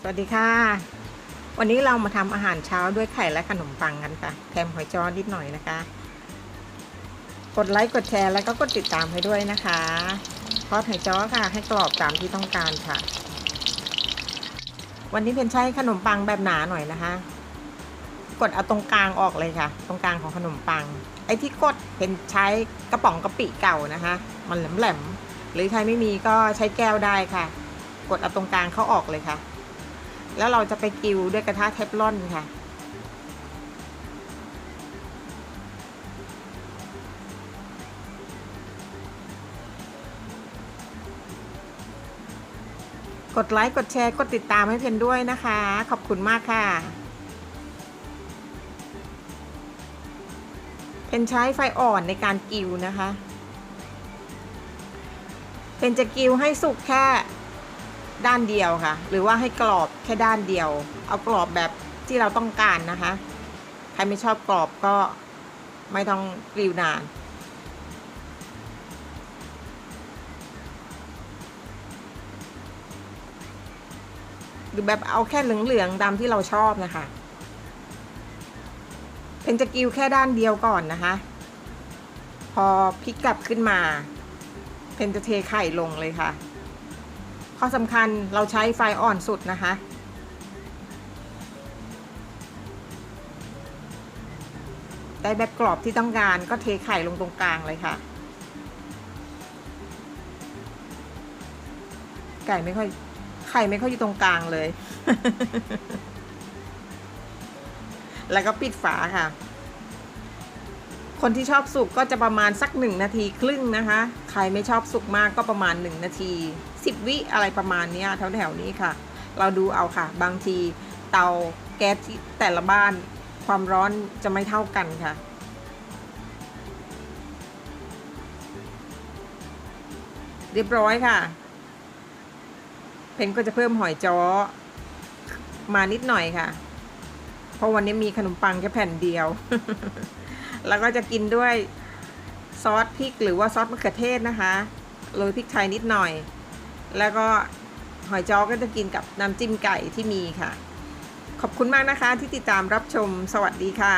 สวัสดีค่ะ วันนี้เรามาทำอาหารเช้าด้วยไข่และขนมปังกันค่ะ แถมหอยจ้อนิดหน่อยนะคะ กดไลค์กดแชร์แล้วก็กดติดตามให้ด้วยนะคะทอดหอยจ้อค่ะ ให้กรอบตามที่ต้องการค่ะ วันนี้เป็นใช้ขนมปังแบบหนาหน่อยนะคะ กดเอาตรงกลางออกเลยค่ะ ตรงกลางของขนมปัง ไอ้ที่กดเป็นใช้กระป๋องกะปิเก่านะคะ มันแหลมๆหรือใครไม่มีก็ใช้แก้วได้ค่ะ กดเอาตรงกลางเข้าออกเลยค่ะ แล้วเราจะไปกิวด้วยกระทะเทฟลอนค่ะ กดไลค์ กดแชร์ กดติดตามให้เพนด้วยนะคะ ขอบคุณมากค่ะ เพนใช้ไฟอ่อนในการกิวนะคะ เพนจะกิวให้สุกแค่ ด้านเดียวค่ะ หรือว่าให้กรอบแค่ด้านเดียว เอากรอบแบบที่เราต้องการนะคะ ใครไม่ชอบกรอบก็ไม่ต้องกริวนาน หรือแบบเอาแค่เหลืองๆดำที่เราชอบนะคะเพนจะกริวแค่ด้านเดียวก่อนนะคะ พอพลิกกลับขึ้นมาเพนจะเทไข่ลงเลยค่ะ ข้อสำคัญเราใช้ไฟอ่อนสุดนะคะ ได้แบบกรอบที่ต้องการก็เทไข่ลงตรงกลางเลยค่ะ ไก่ไม่ค่อยไข่ไม่ค่อยอยู่ตรงกลางเลย แล้วก็ปิดฝาค่ะ คนที่ชอบสุกก็จะประมาณสักหนึ่งนาทีครึ่งนะคะ ใครไม่ชอบสุกมากก็ประมาณหนึ่งนาทีสิบวิอะไรประมาณนี้แถวๆนี้ค่ะ เราดูเอาค่ะ บางทีเตาแก๊สที่แต่ละบ้านความร้อนจะไม่เท่ากันค่ะ เรียบร้อยค่ะ เพนก็จะเพิ่มหอยจ้อมานิดหน่อยค่ะ เพราะวันนี้มีขนมปังแค่แผ่นเดียว แล้วก็จะกินด้วยซอสพริกหรือว่าซอสมะเขือเทศนะคะโรยพริกไทยนิดหน่อย แล้วก็หอยจ้อก็จะกินกับน้ำจิ้มไก่ที่มีค่ะ ขอบคุณมากนะคะที่ติดตามรับชมสวัสดีค่ะ